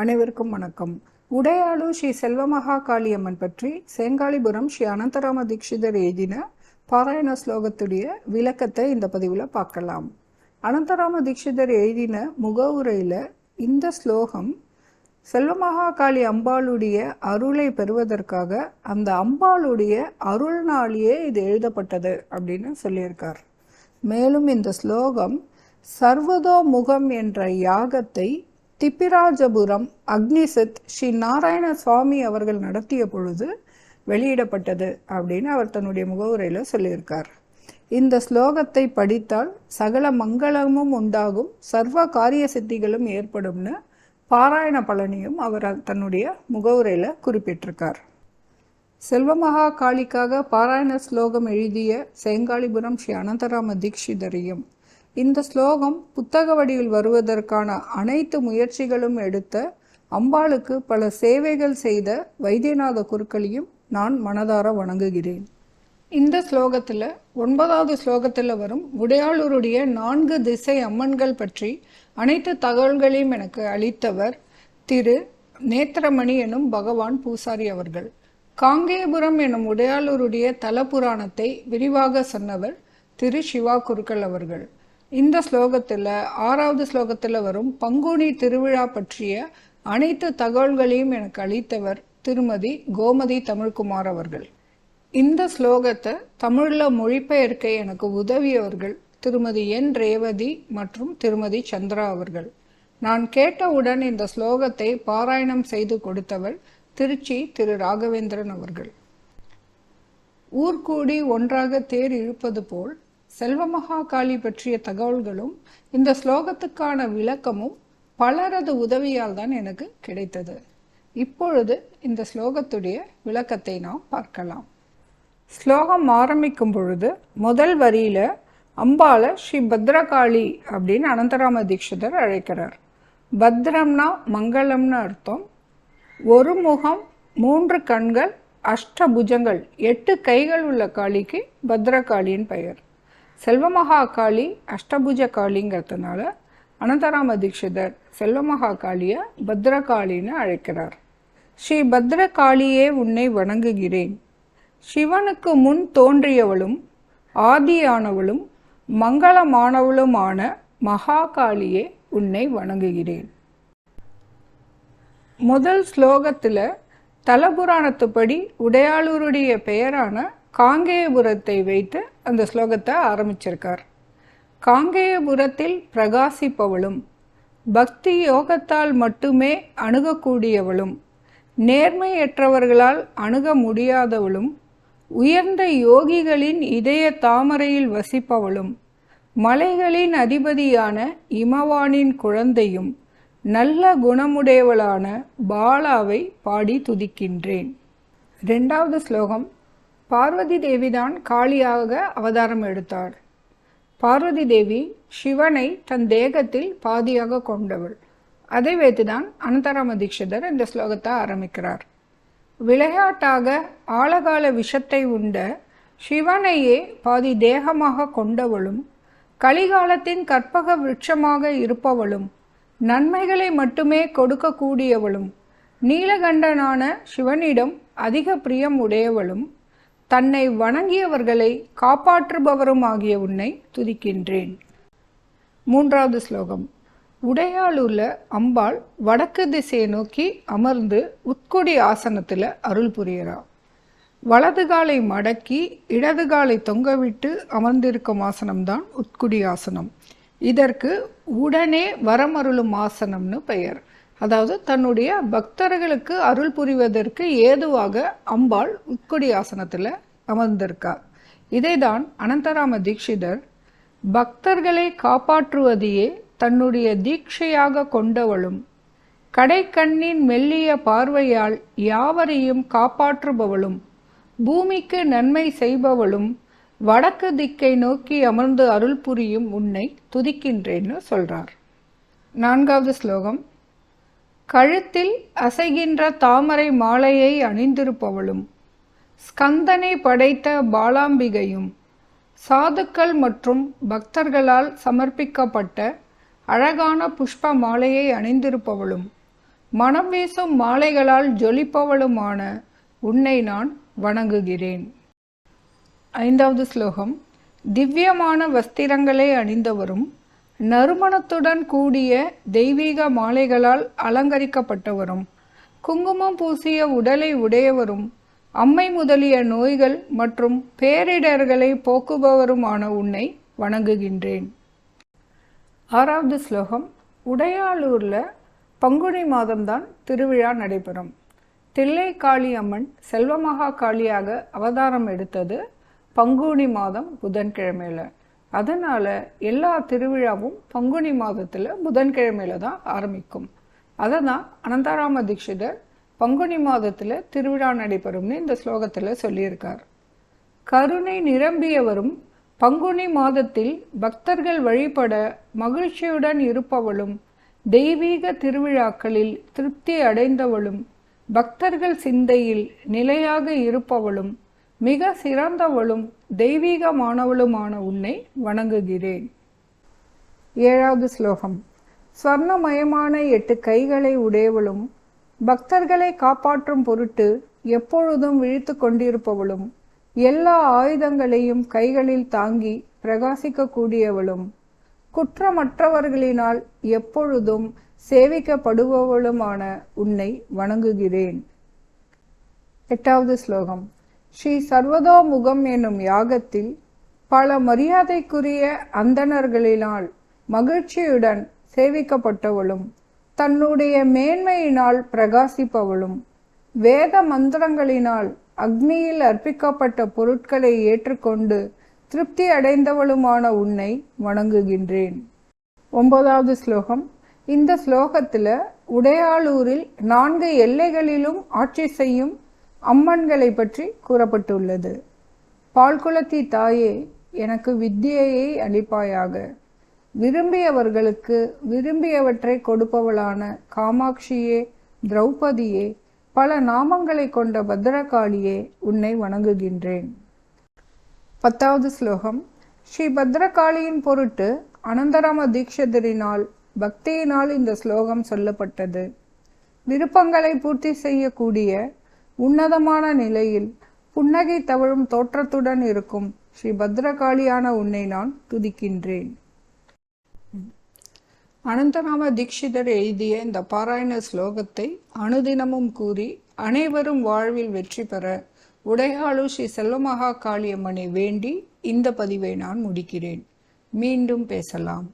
அனைவருக்கும் வணக்கம். உடையாளு ஸ்ரீ செல்வமகா காளியம்மன் பற்றி செங்காளிபுரம் ஸ்ரீ அனந்தராம தீட்சிதர் எழுதின பாராயண ஸ்லோகத்துடைய விளக்கத்தை இந்த பதிவில் பார்க்கலாம். அனந்தராம தீட்சிதர் எழுதின முகவுரையில் இந்த ஸ்லோகம் செல்வமகா காளி அம்பாளுடைய அருளை பெறுவதற்காக அந்த அம்பாளுடைய அருள்னாலேயே இது எழுதப்பட்டது அப்படின்னு சொல்லியிருக்கார். மேலும் இந்த ஸ்லோகம் சர்வதோ முகம் என்ற யாகத்தை திப்பிராஜபுரம் அக்னிசித் ஸ்ரீ நாராயண சுவாமி அவர்கள் நடத்திய பொழுது வெளியிடப்பட்டது அப்படின்னு அவர் தன்னுடைய முகவுரையில் சொல்லியிருக்கார். இந்த ஸ்லோகத்தை படித்தால் சகல மங்களமும் உண்டாகும் சர்வ காரிய சித்திகளும் ஏற்படும்னு பாராயண பலனையும் அவர் தன்னுடைய முகவுரையில் குறிப்பிட்டிருக்கார். செல்வமகா காளிக்காக பாராயண ஸ்லோகம் எழுதிய சேங்காலிபுரம் ஸ்ரீ அனந்தராம தீக்ஷிதரையும் இந்த ஸ்லோகம் புத்தக வடிவில் வருவதற்கான அனைத்து முயற்சிகளும் எடுத்த அம்பாளுக்கு பல சேவைகள் செய்த வைத்தியநாத குருக்களையும் நான் மனதார வணங்குகிறேன். இந்த ஸ்லோகத்தில் ஒன்பதாவது ஸ்லோகத்தில் வரும் உடையாளூருடைய நான்கு திசை அம்மன்கள் பற்றி அனைத்து தகவல்களையும் எனக்கு அளித்தவர் திரு நேத்திரமணி எனும் பகவான் பூசாரி அவர்கள். காங்கேயபுரம் எனும் உடையாளூருடைய தல புராணத்தை விரிவாக சொன்னவர் திரு சிவா குருக்கள் அவர்கள். இந்த ஸ்லோகத்தில் ஆறாவது ஸ்லோகத்தில் வரும் பங்குனி திருவிழா பற்றிய அனைத்து தகவல்களையும் எனக்கு அளித்தவர் திருமதி கோமதி தமிழ்குமார் அவர்கள். இந்த ஸ்லோகத்தை தமிழில் மொழிபெயர்க்க எனக்கு உதவியவர்கள் திருமதி என். ரேவதி மற்றும் திருமதி சந்திரா அவர்கள். நான் கேட்டவுடன் இந்த ஸ்லோகத்தை பாராயணம் செய்து கொடுத்தவர் திருச்சி திரு. ராகவேந்திரன் அவர்கள். ஊர்கூடி ஒன்றாக தேர் இழுப்பது போல் செல்வமகா காளி பற்றிய தகவல்களும் இந்த ஸ்லோகத்துக்கான விளக்கமும் பலரது உதவியால் தான் எனக்கு கிடைத்தது. இப்பொழுது இந்த ஸ்லோகத்துடைய விளக்கத்தை நாம் பார்க்கலாம். ஸ்லோகம் ஆரம்பிக்கும் பொழுது முதல் வரியில அம்பால ஸ்ரீ பத்ரகாளி அப்படின்னு அனந்தராம தீட்சிதர் அழைக்கிறார். பத்ரம்னா மங்களம்னு அர்த்தம். ஒரு முகம் மூன்று கண்கள் அஷ்டபுஜங்கள் எட்டு கைகள் உள்ள காளிக்கு பத்ரகாளியின் பெயர். செல்வமகா காளி அஷ்டபுஜ காளிங்கிறதுனால அனந்தராம தீட்சிதர் செல்வமகா காளியை பத்ரகாளின்னு அழைக்கிறார். ஸ்ரீ பத்ரகாளியே உன்னை வணங்குகிறேன். சிவனுக்கு முன் தோன்றியவளும் ஆதியானவளும் மங்களமானவளுமான மகாகாளியே உன்னை வணங்குகிறேன். முதல் ஸ்லோகத்தில் தலபுராணத்துப்படி உடையாளூருடைய பெயரான காங்கேயபுரத்தை வைத்து அந்த ஸ்லோகத்தை ஆரம்பிச்சிருக்கார். காங்கேயபுரத்தில் பிரகாசிப்பவளும் பக்தி யோகத்தால் மட்டுமே அணுகக்கூடியவளும் நேர்மையற்றவர்களால் அணுக முடியாதவளும் உயர்ந்த யோகிகளின் இதய தாமரையில் வசிப்பவளும் மலைகளின் அதிபதியான இமவானின் குழந்தையும் நல்ல குணமுடையவளான பாலாவை பாடி துதிக்கின்றேன். ரெண்டாவது ஸ்லோகம் பார்வதி தேவிதான் காளியாக அவதாரம் எடுத்தார் பார்வதி தேவி சிவனை தன் தேகத்தில் பாதியாக கொண்டவள். அதை வைத்துதான் அனந்தராம தீட்சிதர் இந்த ஸ்லோகத்தை ஆரம்பிக்கிறார். விளையாட்டாக ஆழகால விஷத்தை உண்ட சிவனையே பாதி தேகமாக கொண்டவளும் கலிகாலத்தின் கற்பக விருட்சமாக இருப்பவளும் நன்மைகளை மட்டுமே கொடுக்கக்கூடியவளும் நீலகண்டனான சிவனிடம் அதிக பிரியம் உடையவளும் தன்னை வணங்கியவர்களை காப்பாற்றுபவரும் ஆகிய உன்னை துதிக்கின்றேன். மூன்றாவது ஸ்லோகம். உடையாளுள்ள அம்பாள் வடக்கு திசையை நோக்கி அமர்ந்து உட்கொடி ஆசனத்தில் அருள் புரியறா. வலது காலை மடக்கி இடது காலை தொங்கவிட்டு அமர்ந்திருக்கும் ஆசனம்தான் உட்குடி ஆசனம். இதற்கு உடனே வரமருளும் ஆசனம்னு பெயர். அதாவது தன்னுடைய பக்தர்களுக்கு அருள் புரிவதற்கு ஏதுவாக அம்பாள் உட்கொடி ஆசனத்தில் அமர்ந்திருக்கார் இதைதான் அனந்தராம தீட்சிதர் பக்தர்களை காப்பாற்றுவதையே தன்னுடைய தீட்சையாக கொண்டவளும். கடைக்கண்ணின் மெல்லிய பார்வையால் யாவரையும் காப்பாற்றுபவளும். பூமிக்கு நன்மை செய்பவளும். வடக்கு திக்கை நோக்கி அமர்ந்து அருள் புரியும் உன்னை துதிக்கின்றேன்னு சொல்றார். நான்காவது ஸ்லோகம். கழுத்தில் அசைகின்ற தாமரை மாலையை அணிந்திருப்பவளும் ஸ்கந்தனை படைத்த பாலாம்பிகையும் சாதுக்கள் மற்றும் பக்தர்களால் சமர்ப்பிக்கப்பட்ட அழகான புஷ்ப மாலையை அணிந்திருப்பவளும் மனம் வீசும் மாலைகளால் ஜொலிப்பவளுமான உன்னை நான் வணங்குகிறேன். ஐந்தாவது ஸ்லோகம். திவ்யமான வஸ்திரங்களை அணிந்தவரும் நறுமணத்துடன் கூடிய தெய்வீக மாலைகளால் அலங்கரிக்கப்பட்டவரும் குங்குமம் பூசிய உடலை உடையவரும் அம்மை முதலிய நோய்கள் மற்றும் பேரிடர்களை போக்குபவருமான உன்னை வணங்குகின்றேன். ஆறாவது ஸ்லோகம். உடையாளூரில் பங்குனி மாதம்தான் திருவிழா நடைபெறும். தில்லை காளி அம்மன் செல்வமகா காளியாக அவதாரம் எடுத்தது பங்குனி மாதம் புதன்கிழமையில். அதனால் எல்லா திருவிழாவும் பங்குனி மாதத்தில் புதன்கிழமையில் தான் ஆரம்பிக்கும். அதை தான் அனந்தாராம தீட்சிதர் பங்குனி மாதத்தில் திருவிழா நடைபெறும்னு இந்த ஸ்லோகத்தில் சொல்லியிருக்கார். கருணை நிரம்பியவரும் பங்குனி மாதத்தில் பக்தர்கள் வழிபட மகிழ்ச்சியுடன் இருப்பவளும் தெய்வீக திருவிழாக்களில் திருப்தி அடைந்தவளும் பக்தர்கள் சிந்தையில் நிலையாக இருப்பவளும் மிக சிறந்தவளும் தெய்வீகமானவளுமான உன்னை வணங்குகிறேன். ஏழாவது ஸ்லோகம். ஸ்வர்ணமயமான எட்டு கைகளை உடையவளும் பக்தர்களை காப்பாற்றும் பொருட்டு எப்பொழுதும் விழித்து கொண்டிருப்பவளும் எல்லா ஆயுதங்களையும் கைகளில் தாங்கி பிரகாசிக்கக்கூடியவளும் குற்றமற்றவர்களினால் எப்பொழுதும் சேவிக்கப்படுபவளுமான உன்னை வணங்குகிறேன். எட்டாவது ஸ்லோகம். ஸ்ரீ சர்வதோமுகம் என்னும் யாகத்தில் பல மரியாதைக்குரிய அந்தணர்களினால் மகிழ்ச்சியுடன் சேவிக்கப்பட்டவளும் தன்னுடைய மேன்மையினால் பிரகாசிப்பவளும் வேத மந்திரங்களினால் அக்னியில் அர்ப்பிக்கப்பட்ட பொருட்களை ஏற்றுக்கொண்டு திருப்தி அடைந்தவளுமான உன்னை வணங்குகின்றேன். ஒன்பதாவது ஸ்லோகம். இந்த ஸ்லோகத்தில் உடையாளூரில் நான்கு எல்லைகளிலும் ஆட்சி செய்யும் அம்மன்களை பற்றி கூறப்பட்டுள்ளது. பால்குளத்தி தாயே எனக்கு வித்தியையை அளிப்பாயாக. விரும்பியவர்களுக்கு விரும்பியவற்றை கொடுப்பவளான காமாட்சியே திரௌபதியே பல நாமங்களை கொண்ட பத்ரகாளியே உன்னை வணங்குகின்றேன். பத்தாவது ஸ்லோகம். ஸ்ரீ பத்ரகாளியின் பொருட்டு அனந்தராம தீட்சதரினால் பக்தியினால் இந்த ஸ்லோகம் சொல்லப்பட்டது. விருப்பங்களை பூர்த்தி செய்யக்கூடிய உன்னதமான நிலையில் புன்னகை தவழும் தோற்றத்துடன் இருக்கும் ஸ்ரீ பத்ரகாளியான உன்னை நான் துதிக்கின்றேன். அனந்தராம தீட்சிதர் எழுதிய இந்த பாராயண ஸ்லோகத்தை அனுதினமும் கூறி அனைவரும் வாழ்வில் வெற்றி பெற உடையாளு ஸ்ரீ செல்வமகா காளியம்மனை வேண்டி இந்த பதிவை நான் முடிக்கிறேன். மீண்டும் பேசலாம்.